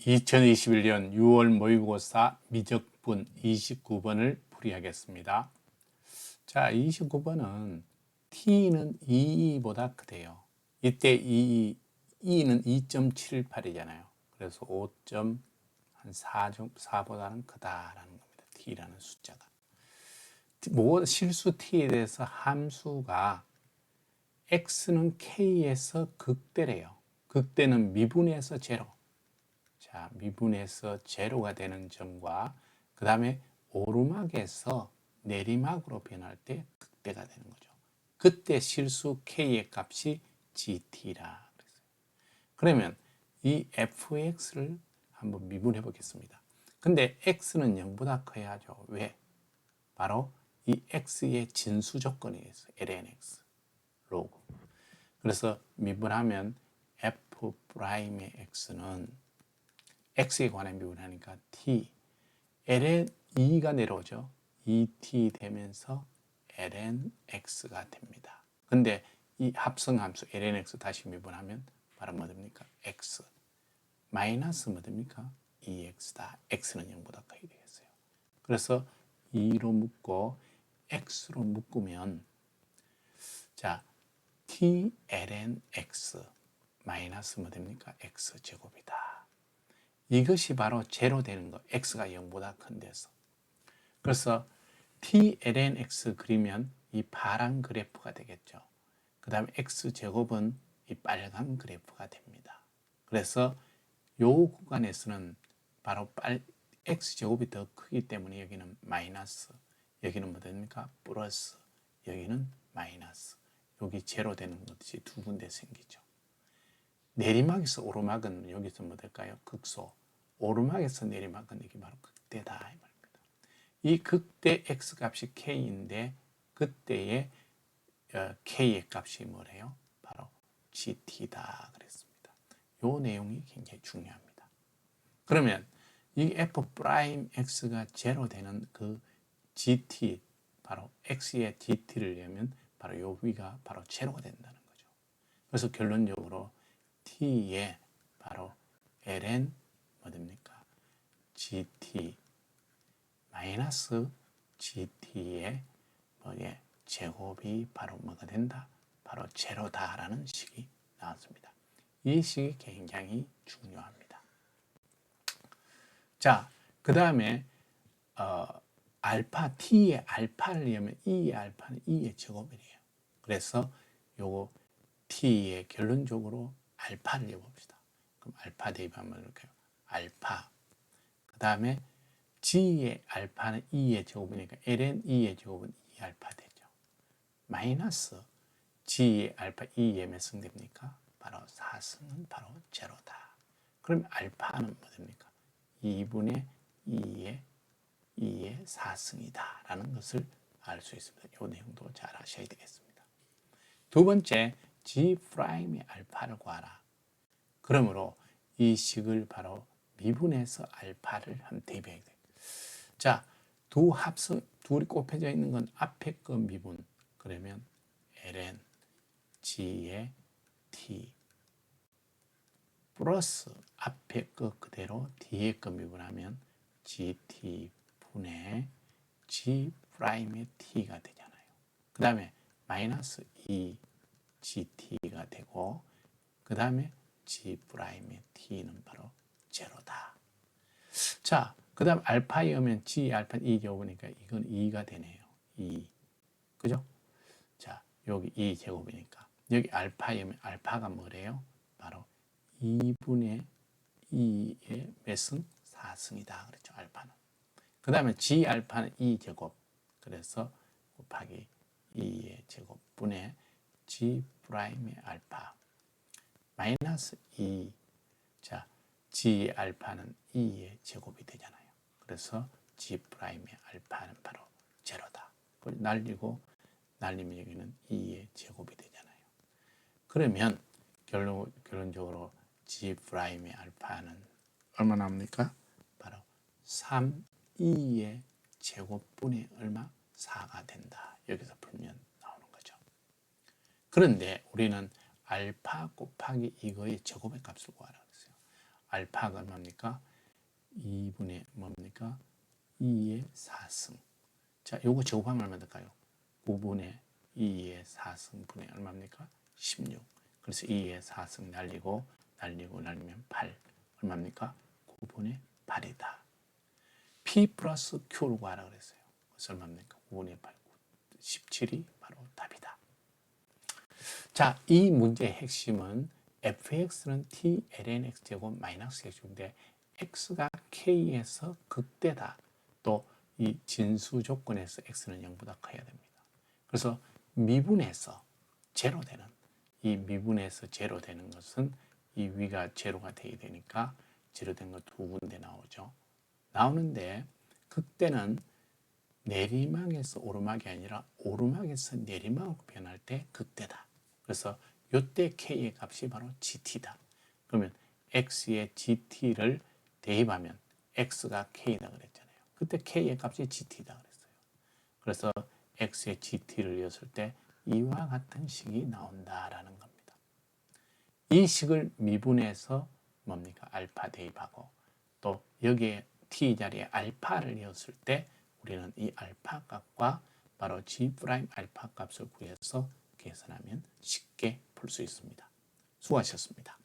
2021년 6월 모의고사 미적분 29번을 풀이하겠습니다. 자, 29번은 t는 2보다 크대요. 이때 2, 2는 2.78이잖아요. 그래서 5.4보다는 크다라는 겁니다. t라는 숫자가. 뭐 실수 t에 대해서 함수가 x는 k에서 극대래요. 극대는 미분에서 제로. 자, 미분에서 제로가 되는 점과 그 다음에 오르막에서 내리막으로 변할 때 극대가 되는 거죠. 그때 실수 k의 값이 gt라. 그러면 이 fx를 한번 미분해 보겠습니다. 근데 x는 0보다 커야죠. 왜? 바로 이 x의 진수 조건이 있어요. lnx 로그. 그래서 미분하면 f 프라임의 x는 x에 관한 미분하니까 t ln 2가 내려오죠. 2t 되면서 ln x가 됩니다. 근데 이 합성함수 ln x 다시 미분하면 바로 뭐 됩니까? x 마이너스 뭐 됩니까? 2x다. x는 0보다 크게 되겠어요. 그래서 2로 묶고 x로 묶으면 자 t ln x 마이너스 뭐 됩니까? x 제곱이다. 이것이 바로 제로 되는 거. x가 0보다 큰 데서. 그래서 t ln x 그리면 이 파란 그래프가 되겠죠. 그 다음에 x 제곱은 이 빨간 그래프가 됩니다. 그래서 요 구간에서는 바로 빨 x 제곱이 더 크기 때문에 여기는 마이너스, 여기는 뭐 됩니까? 플러스, 여기는 마이너스. 여기 제로 되는 것이 두 군데 생기죠. 내리막에서 오르막은 여기서 뭐 될까요? 극소. 오르막에서 내리막은 이게 바로 극대다 이 말입니다. 이 극대 x 값이 k인데 그때의 어, k의 값이 뭐래요? 바로 gt다 그랬습니다. 요 내용이 굉장히 중요합니다. 그러면 이 f 프라임 x가 제로 되는 그 gt 바로 x의 gt를 내면 바로 요 위가 바로 제로가 된다는 거죠. 그래서 결론적으로 t의 바로 ln 뭐 됩니까? gt 마이너스 gt의 뭐예 제곱이 바로 뭐가 된다? 바로 제로다라는 식이 나왔습니다. 이 식이 굉장히 중요합니다. 자, 그 다음에 어, 알파 t의 알파를 내면 e의 알파는 e의 제곱이래요. 그래서 요거 t의 결론적으로 알파를 내봅시다. 그럼 알파 대입하면 이렇게 알파. 그 다음에 g의 알파는 2의 제곱이니까 ln 2의 제곱은 2 알파 되죠. 마이너스 g의 알파 2의 몇 승 됩니까? 바로 4승은 바로 제로다. 그럼 알파는 뭐 됩니까? 2분의 2의 2의 4승이다. 라는 것을 알 수 있습니다. 이 내용도 잘 아셔야 되겠습니다. 두 번째, g 프라임의 알파를 구하라. 그러므로 이 식을 바로 미분해서 알파를 한 대비해야 돼. 자, 두 합성 둘이 곱해져 있는 건 앞에 거 미분. 그러면 ln g의 t 플러스 앞에 거 그대로 뒤에 거 미분하면 gt 분의 g 프라임의 t가 되잖아요. 그 다음에 마이너스 2 gt가 되고 그 다음에 g 프라임의 t는 바로 제로다. 자, 그 다음 알파에 오면 G 알파 2 제곱이니까 이건 2가 되네요. 2. 그죠? 자, 여기 2 제곱이니까. 여기 알파에 오면 알파가 뭐래요? 바로 2분의 2의 몇승? 4승이다. 그렇죠. 알파는. 그 다음에 G 알파는 2 제곱. 그래서 곱하기 2의 제곱분의 G 프라임의 알파. 마이너스 2. 자, g 알파는 2의 제곱이 되잖아요. 그래서 g 프라임의 알파는 바로 제로다. 그걸 날리고 날리면 여기는 2의 제곱이 되잖아요. 그러면 결론, 결론적으로 g 프라임의 알파는 얼마나 합니까? 바로 3, 2의 제곱분의 얼마? 4가 된다. 여기서 풀면 나오는 거죠. 그런데 우리는 알파 곱하기 이거의 제곱의 값을 구하라 그랬어요. 알파가 얼마입니까? 2분의 뭡니까? 2의 4승. 자, 요거 제곱하면 얼마 될까요? 9분의 2의 4승 분의 얼마입니까? 16. 그래서 2의 4승 날리고 날리고 날리면 8. 얼마입니까? 9분의 8이다. P 플러스 Q를 구하라 그랬어요. 그래서 얼마입니까? 5분의 8, 17이 바로 답이다. 자, 이 문제의 핵심은 fx는 t ln x 제곱 마이너스 x인데 x가 k에서 극대다. 또 이 진수 조건에서 x는 0보다 커야 됩니다. 그래서 미분에서 제로 되는 이 미분에서 제로 되는 것은 이 위가 제로가 돼야 되니까 제로 된 거 두 군데 나오죠. 나오는데 극대는 내리막에서 오르막이 아니라 오르막에서 내리막으로 변할 때 극대다. 그래서 요때 k의 값이 바로 gt다. 그러면 x의 gt를 대입하면 x가 k다 그랬잖아요. 그때 k의 값이 gt다 그랬어요. 그래서 x의 gt를 이었을 때 이와 같은 식이 나온다라는 겁니다. 이 식을 미분해서 뭡니까? 알파 대입하고 또 여기에 t 자리에 알파를 이었을 때 우리는 이 알파 값과 바로 g 알파 값을 구해서 계산하면 쉽게 풀 수 있습니다. 수고하셨습니다.